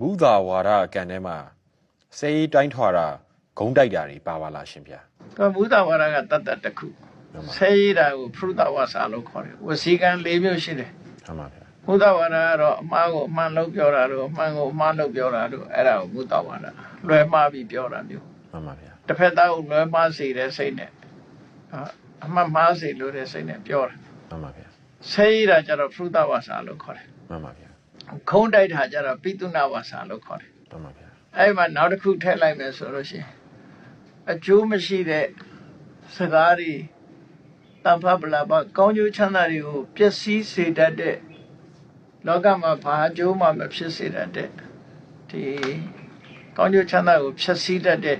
မူသာဝါဒကံထဲမှာစေးတိုင်းထွာတာဂုံတိုက်တာတွေပါပါလားရှင်ဗျာသူကဘုဒ္ဓဝါဒကတတ်တတ်တစ်ခုမှန်ပါဆဲရတာကိုဖရုဒဝါစာလို့ခေါ်တယ်ဝစီကံ၄မျိုးရှိတယ်မှန်ပါဗျာဘုဒ္ဓဝါဒကတော့အမှားကိုအမှန်လို့ပြောတာတို့အမှန်ကိုအမှားလို့ပြောတာတို့အဲ့ဒါကိုဘုဒ္ဓဝါဒလွယ်မှားပြီးပြောတာမျိုးမှန်ပါဗျာတစ်ဖက်သားကိုလွယ်မှားစေတဲ့စိတ်နဲ့အာအမှန်မှားစေလို့တဲ့စိတ်နဲ့ပြောတာမှန်ပါဗျာဆဲရတာကျတော့ဖရုဒဝါစာလို့ခေါ်တယ်မှန်ပါဗျာ ခုံးတိုက်တာကျတော့ပိတုနာဝါစာလို့ခေါ်တယ်မှန်ပါဗျာအဲ့မှာနောက်တစ်ခုထည့်လိုက်မယ်ဆိုလို့ရှိရင်အကျိုးမရှိတဲ့စကားတွေတမ္ဖပလာပကောင်းကျိုးချမ်းသာတွေကိုပျက်စီးစေတတ်တဲ့လောကမှာဘာအကျိုးမှမဖြစ်စေတတ်တဲ့ဒီကောင်းကျိုးချမ်းသာကိုဖျက်ဆီးတတ်တဲ့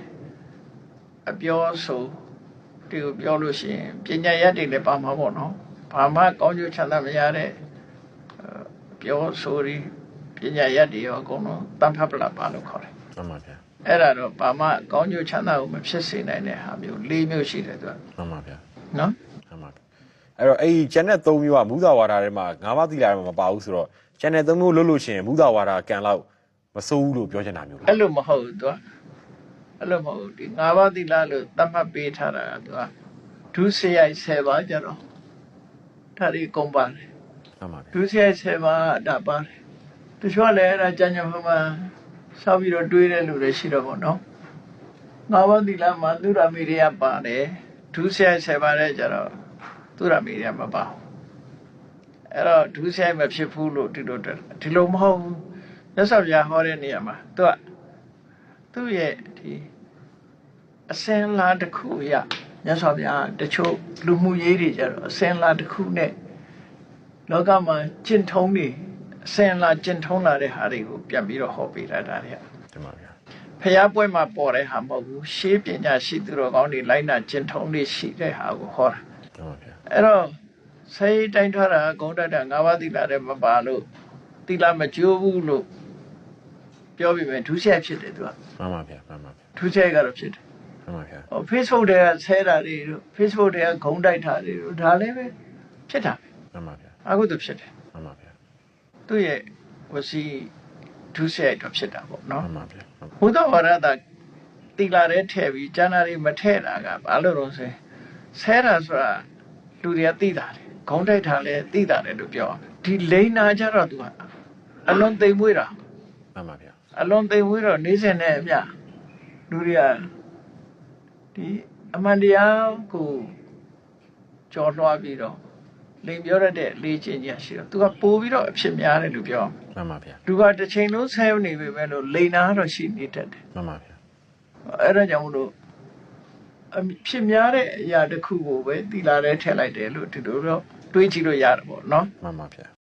အပြောဆိုဒီကိုပြောလို့ရှိရင်ပညာရတ်တွေလည်းပါမှာပေါ့နော်ဘာမှကောင်းကျိုးချမ်းသာမရတဲ့အဲ ပြောဆိုတွေပညာရတ်တွေရောအကုန်လုံးတမ္ဖပလာပလို့ခေါ်တယ်မှန်ပါဗျာအဲ့ဒါတော့ဘာမှကောင်းကျိုးချမ်းသာကိုမဖြစ်စေနိုင်တဲ့ဟာမျိုး၄မျိုးရှိတယ်သူကမှန်ပါဗျာနော်မှန်ပါအဲ့တော့အဲ့ဒီ channel 3မျိုးကမူသာဝါဒထဲမှာငါးပါးသီလာထဲမှာမပါဘူးဆိုတော့ channel 3မျိုးလွတ်လို့ရှိရင်မူသာဝါဒကံလောက်မစိုးဘူးလို့ပြောချင်တာမျိုးလားအဲ့လိုမဟုတ်ဘူးသူကအဲ့လိုမဟုတ်ဘူးဒီငါးပါးသီလလို့သတ်မှတ်ပေးထားတာကသူကဒုစရိုက်10ပါးကြတော့ဒါတွေကုန်ပါတယ် မှန်ပါဗျာဒုစရိုက်10ပါးကဒါပါတယ်တချို့ကလည်းအဲ့ဒါကြံ့ကြံ့မှမှစောက်ပြီးတော့တွေးတဲ့လူတွေရှိတော့ပေါ့နော်ငါးပါးသီလမှာသူရမေရိယပါတယ်ဒုစရိုက်10ပါးတဲ့ကြတော့သူရမေရိယမပါဘူးအဲ့တော့ဒုစရိုက်မဖြစ်ဘူးလို့ဒီလိုတွက်တာဒီလိုမဟုတ်ဘူးမြတ်စွာဘုရားဟောတဲ့နေရာမှာသူကသူ့ရဲ့ဒီအစင်လာတစ်ခုရမြတ်စွာဘုရားတချို့လူမှုရေးတွေကြတော့အစင်လာတစ်ခုနဲ့ လောကမှာကျင့်ထုံးနေအစင်လာကျင့်ထုံးလာတဲ့ဟာတွေကိုပြန်ပြီးတော့ဟောပေးတာဒါတွေကတင်ပါဗျာဖျားပွဲမှာပေါ်တဲ့ဟာမဟုတ်ဘူးရှေးပညာရှိသူတော်ကောင်းတွေလိုက်နာကျင့်ထုံးတွေရှိတဲ့ဟာကိုဟောတာတင်ပါဗျာအဲ့တော့ဆေးတိုင်းထွက်တာဂုံတက်တာငါးပါးသီလာတဲ့မပါလို့သီလာမကျိုးဘူးလို့ပြောပြီးမယ်ဒုစရိုက်ဖြစ်တယ်သူကမှန်ပါဗျာမှန်ပါဗျာဒုစရိုက်ကတော့ဖြစ်တယ်မှန်ပါဗျာဟို Facebook တွေကဆဲတာတွေတို့ Facebook တွေကဂုံတိုက်တာတွေတို့ဒါလည်းပဲဖြစ်တာပဲမှန်ပါဗျာ အခုသူဖြစ်တယ်မှန်ပါဗျာသူ့ရဲ့ဝစီဒုစရိုက်တော့ဖြစ်တာပေါ့နော်မှန်ပါဗျာဘုဒ္ဓဝါဒတာသီလာတဲ့ထည့်ပြီးကျမ်းစာတွေမထည့်တာကဘာလို့လဲဆိုရင်ဆဲတာဆိုတာလူတွေကသိတာတယ်ဂုံတိုက်တာလည်းသိတာတယ်လို့ပြောတယ်ဒီလိန်နာကြတော့သူကအလွန်သိမ်မွေးတာမှန်ပါဗျာအလွန်သိမ်မွေးတော့နေစဉ်နဲ့အမျှလူတွေကဒီအမှန်တရားကိုကြော်လွှားပြီးတော့ လိန်ပြောရတဲ့လေ့ကျင့်ချက်ရှိတော့သူကပို့ပြီးတော့အဖြစ်များတယ်လို့ပြောအောင်မှန်ပါဗျာလူကတစ်ချိန်လုံးဆဲနေပြီပဲလို့လိန်နာတော့ရှိနေတတ်တယ်မှန်ပါဗျာအဲ့ဒါကြောင့်မလို့အဖြစ်များတဲ့အရာတစ်ခုကိုပဲသီလာထဲထည့်လိုက်တယ်လို့ဒီလိုတော့တွေးကြည့်လို့ရတယ်ပေါ့နော်မှန်ပါဗျာ